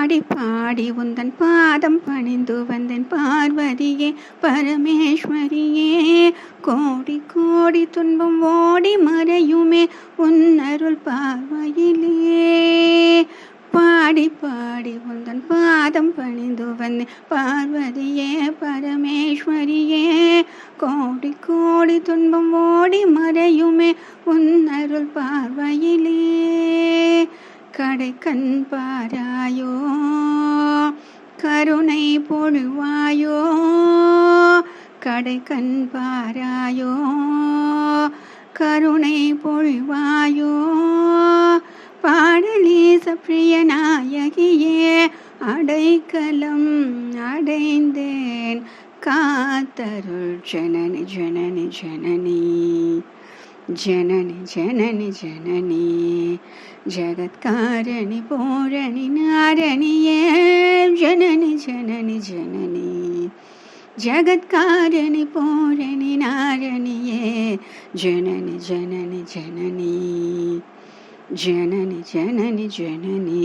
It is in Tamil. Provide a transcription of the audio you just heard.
பாடி பாடி உந்தன் பாதம் பணிந்து வந்தேன் பார்வதியே பரமேஸ்வரியே. கோடி கோடி துன்பம் ஓடி மறையுமே உன்னருள் பார்வையிலே. பாடி பாடி உந்தன் பாதம் பணிந்து வந்தேன் பார்வதியே பரமேஸ்வரியே. கோடி கோடி துன்பம் ஓடி மறையுமே உன்னருள் பார்வையிலே. கடை கண்பாராயோ கருணை பொழுவாயோ? கடை கண்பாராயோ கருணை பொழிவாயோ? பாடலீச பிரிய நாயகியே அடைக்கலம் அடைந்தேன். காத்தருள் ஜனனி ஜனனி ஜனனி. ஜனனி ஜனனி ஜனனி ஜகத்காரணி பூரணி நாரணியே ஜனனி ஜனனி ஜனனி ஜகத்காரணி பூரணி நாரணியே ஜனனி ஜனனி ஜனனி ஜனனி ஜனனி ஜனனி